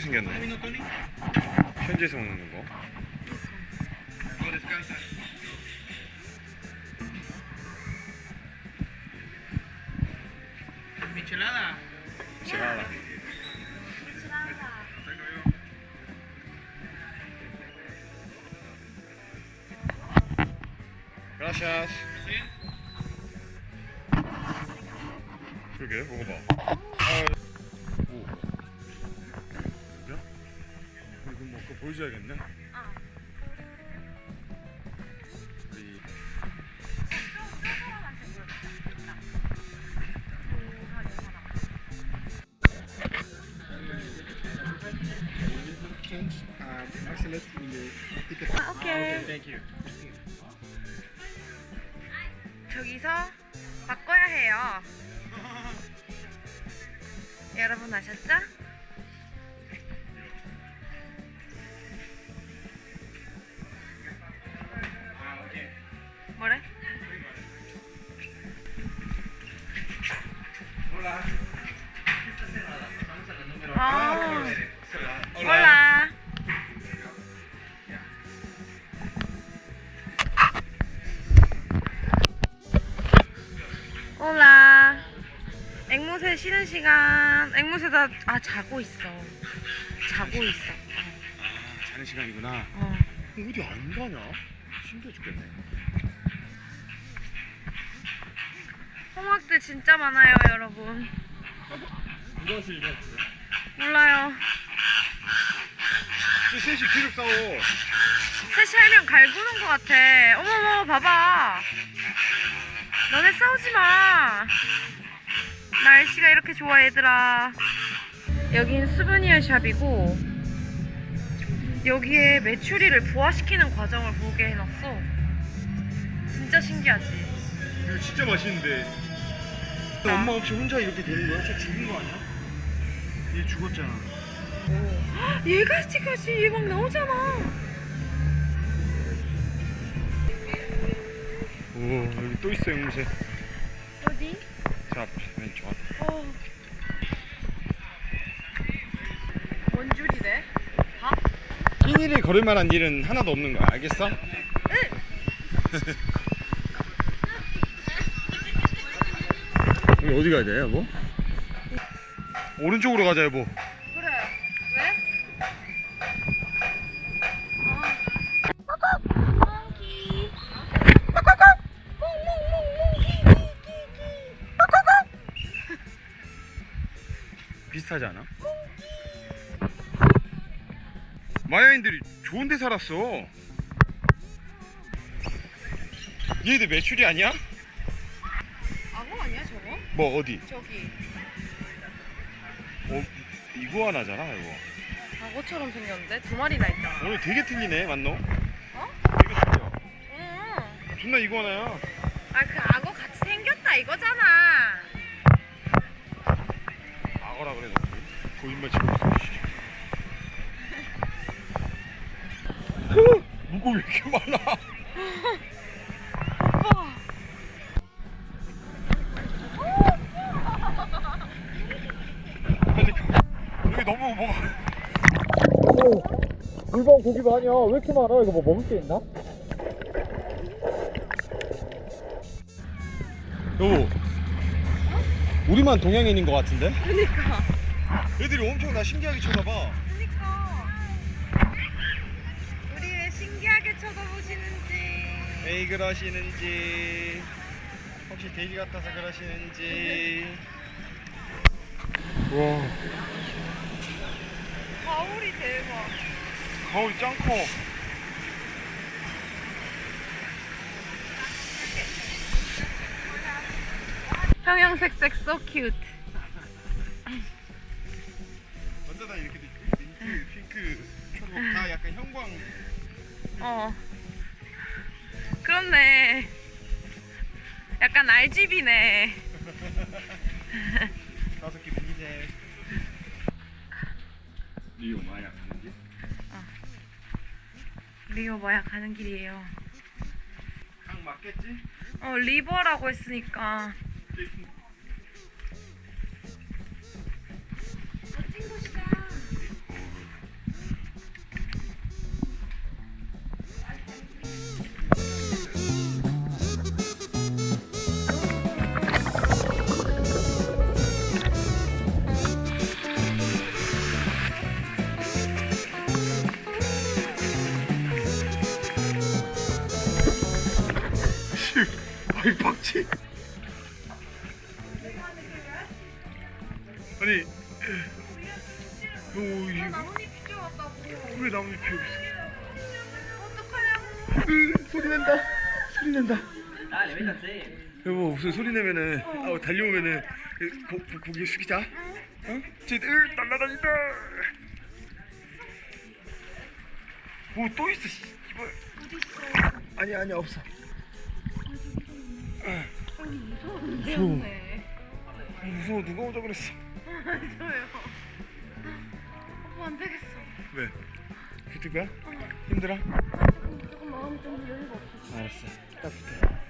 신기하게 생겼네. 현지에서 먹는 거. Michelada. 제가 Gracias. 그러게 먹어봐. 보여줘야겠네. 우리 change uh, in the ticket. 오케이. Thank you. 저기서 바꿔야 해요. 여러분 아셨죠? 시간. 앵무새다 아 자고 있어. 자고 있어. 아, 자는 시간이구나. 어. 어디 안 가냐? 신기해 죽겠네. 홍학들 진짜 많아요, 여러분. 왔어 이거? 몰라요. 셋이 계속 싸워. 셋이 하면 갈구는 것 같아. 어머머, 봐봐. 너네 싸우지 마. 날씨가 이렇게 좋아, 얘들아. 여긴 수브니어 샵이고, 여기에 메추리를 부화시키는 과정을 보게 해놨어. 진짜 신기하지? 이거 진짜 맛있는데. 아. 엄마 없이 혼자 이렇게 되는 거야? 진짜 죽은 거 아니야? 얘 죽었잖아. 얘가 지금지 얘 막 나오잖아. 오 여기 또 있어 앵무새. 자 왼쪽. 어. 뭔 줄이래? 밥? 끼니를 걸을 만한 일은 하나도 없는 거야. 알겠어? 여기 어디 가야 돼, 여보? 오른쪽으로 가자, 여보. 하지 않아? 마야인들이 좋은 데 살았어. 얘들 매출이 아니야? 악어 아니야 저거? 뭐 어디? 저기 어 이구아나잖아 이거. 악어처럼 생겼는데 두 마리나 있잖아. 오늘 되게 틀리네 만노. 어? 되게 틀려. 응. 존나 이구아나야. 아그 악어 같이 생겼다 이거잖아. 악어라 그래 너. 있어. 씨. 물고기 왜 이렇게 많아? 여기 너무 뭐가. 물방 고기 많이야. 왜 이렇게 많아? 이거 뭐 먹을 게 있나? 여보. 우리만 동양인인 것 같은데? 그니까. 애들이 엄청 나 신기하게 쳐다봐. 그니까. 우리 왜 신기하게 쳐다보시는지. 왜 그러시는지. 혹시 돼지 같아서 그러시는지. 와, 가오리 대박. 거울 짱 커. 형형색색 so cute. 핑크, 초록 다 약간 형광. 어. 그렇네. 약간 RGB네. 다섯 개 미니색. 리오 마약 하는지? 리오 마약 가는 길이에요. 강 맞겠지? 어, 리버라고 했으니까. 먹지. 아니, 오 이거 나뭇잎 쫓겨왔다고. 왜 나뭇잎이 여기 있어? 어떡하냐고. 으, 소리 난다. 소리 난다. 여보 무슨 소리 내면은 아 달려오면은 그, 고, 고, 고개 숙이자. 어? 쟤들 날라다닌다. 오또 있어. 씨. 이발. 아니 아니 없어. 무서워. 아, 무서워 누가 오자 그랬어. 저요. 오빠 안 되겠어. 왜? 붙을 거야? 힘들어? 조금 마음 좀 여유가 없어. 알았어. 딱 붙어.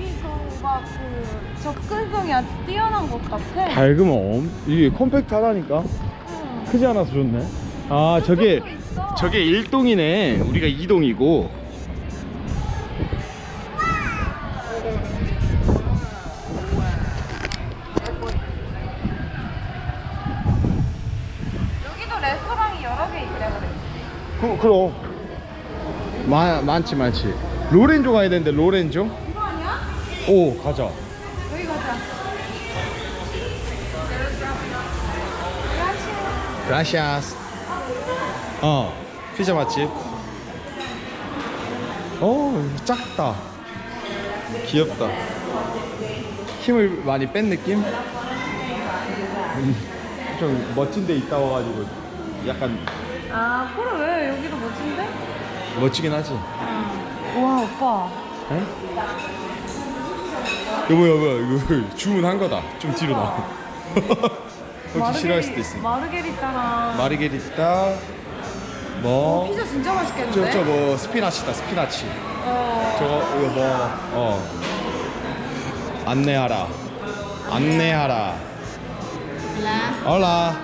여기서 막그 접근성이 아주 뛰어난 것 같아. 밝으면 엄... 이게 컴팩트하다니까 응. 크지 않아서 좋네 아 저게 또 있어. 저게 1동이네 우리가 2동이고 여기도 레스토랑이 여러 개 있대 그래. 그, 그럼 많, 많지 많지 로렌조 가야 되는데 로렌조? 오 가자 여기 가자. 그라시아스 어 피자 맛집 어 작다 귀엽다 힘을 많이 뺀 느낌? 음, 좀 멋진 데 있다 와가지고 약간 아 그래 왜 여기도 멋진데? 멋지긴 하지 와 오빠. 에? 여보 여보 이거 주문한 거다. 좀 뒤로 나와. 혹시 싫어할 수도 있어 마르게리따랑. 마르게리따 뭐? 피자 진짜 맛있겠는데? 저저 뭐 스피나치다 스피나치. 어. 저거 이거 뭐어. 안내하라. 안내하라. 올라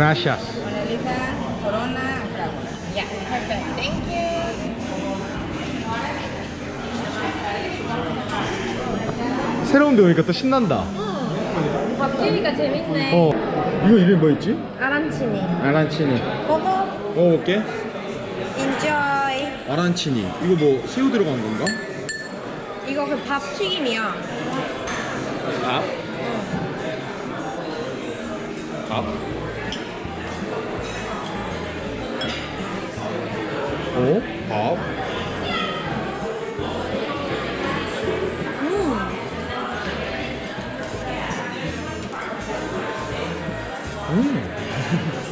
Gracias. Corona Bravo. Yeah, perfect. Thank you. 새로운 데 오니까 또 신난다. 바뀌니까 재밌네. 어. 이거 이름이 뭐였지? 아란치니. 아란치니. 먹어. 먹어볼게. Enjoy. 아란치니. 이거 뭐 새우 들어간 건가? 이거 그 밥 튀김이야. 밥. 밥. 어? 밥. 음.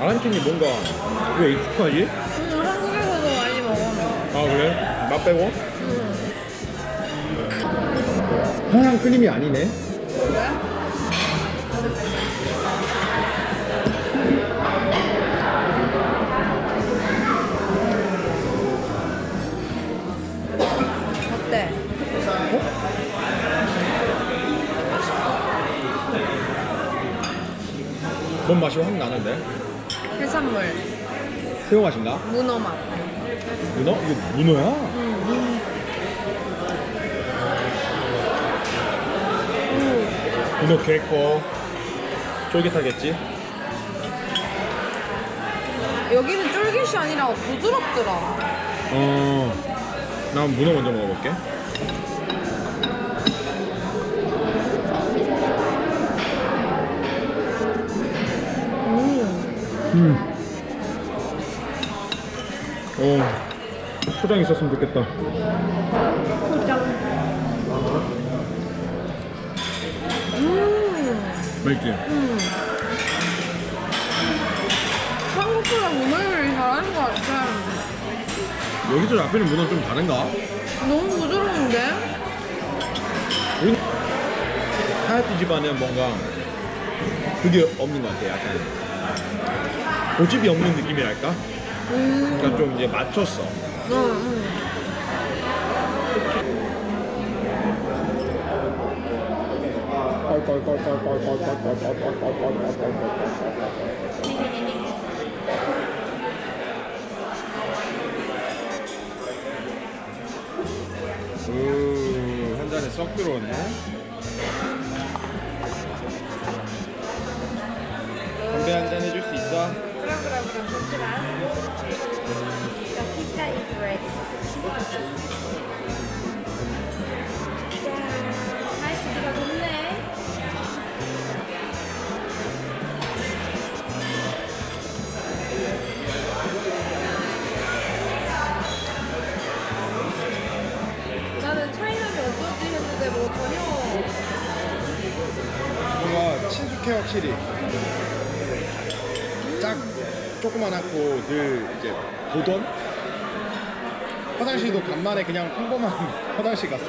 아란치니 뭔가 왜 익숙하지? 응, 한국에서도 많이 먹어. 아 그래? 맛 빼고? 하얀 크림이 아니네 뭔 맛이 확 나는데? 해산물, 새우 맛인가? 문어 맛. 문어? 이거 문어야? 문어 개꺼 쫄깃하겠지? 여기는 쫄깃이 아니라 부드럽더라. 어... 난 문어 먼저 먹어볼게 음. 어 초장 있었으면 좋겠다 음, 맛있지? 음. 한국보다 문어 요리 잘하는 것 같아. 여기서 잡히는 문어는 좀 다른가? 너무 부드러운데? 하얏트 집안은 뭔가 그게 없는 것 같아 약간 고집이 없는 느낌이랄까? 음, 그러니까 좀 이제 맞췄어 응, 응. 으한 잔에 썩 들어왔네 담배 한 잔 해줄 수 있어? 그래, 그래, 그래. 잠시만. The pizza is ready. 자, 하이트가 좋네. 나는 차이나면 어쩌지 했는데 뭐 전혀 뭔가 친숙해 확실히 짝 조그만하고 늘 이제 보던? 화장실도 간만에 그냥 평범한 화장실 갔어.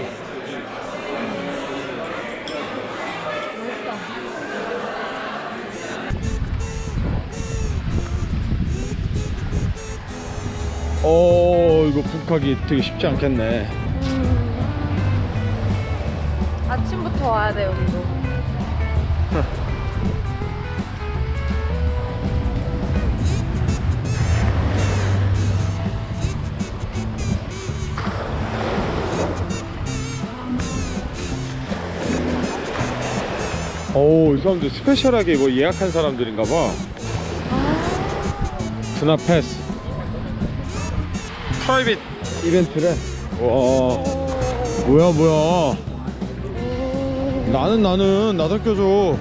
어 이거 북하기 되게 쉽지 않겠네. 아침부터 와야 돼 여기도. 오, 이 사람들 스페셜하게 뭐 예약한 사람들인가 봐. 드나 패스. 프라이빗 이벤트래. 와, 뭐야, 뭐야. 나는 나는 나도 껴줘.